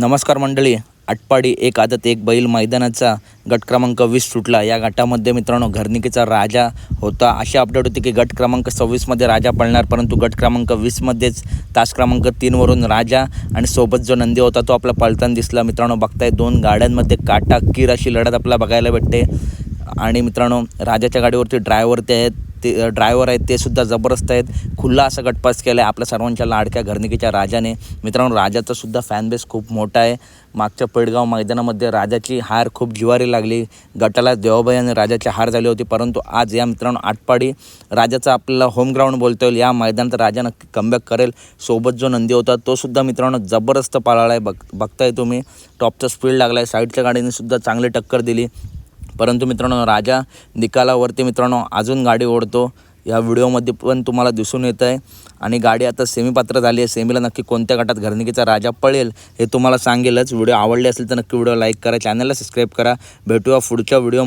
नमस्कार मंडळी. आटपाडी एक आदत एक बैल मैदानाचा गट क्रमांक वीस सुटला. या गटामध्ये मित्रांनो घरनिकेचा राजा होता. अशी अपडेट होती की गट क्रमांक सव्वीसमध्ये राजा पळणार परंतु गट क्रमांक वीसमध्येच तास क्रमांक तीनवरून राजा आणि सोबत जो नंदी होता तो आपला पळताना दिसला. मित्रांनो बघताय दोन गाड्यांमध्ये काटा कीर अशी लढत आपल्याला बघायला भेटते. आणि मित्रांनो राजाच्या गाडीवरती ड्रायव्हर ते आहेत. ते ड्रायव्हर आहेत ते सुद्धा जबरदस्त आहेत. खुल्ला असा गटपास केला आहे आपल्या सर्वांच्या लाडक्या घरनिकीच्या राजाने. मित्रांनो राजाचा सुद्धा फॅनबेस खूप मोठा आहे. मागच्या पेडगाव मैदानामध्ये राजाची हार खूप जिवारी लागली. गटाला देवाबाई आणि राजाची हार झाली होती. परंतु आज या मित्रांनो आटपाडी राजाचा आपल्याला होम ग्राउंड बोलता येईल. या मैदानात राजा नक्की कमबॅक करेल. सोबत जो नंदी होता तो सुद्धा मित्रांनो जबरदस्त पळाला आहे बघ बघताय तुम्ही. टॉपचा स्पीड लागला आहे साईडच्या गाडीने सुद्धा चांगली टक्कर दिली. परंतु मित्रांनो राजा निकालावरती मित्रांनो अजून गाडी ओढतो. या व्हिडिओमध्ये पण तुम्हाला दिसून येतं आहे आणि गाडी आता सेमीपात्र झाली आहे. सेमीला नक्की कोणत्या गटात घरनिकीचा राजा पळेल हे तुम्हाला सांगेलच. व्हिडिओ आवडले असेल तर नक्की व्हिडिओ लाईक करा चॅनलला सबस्क्राईब करा. भेटूया पुढच्या व्हिडिओमध्ये.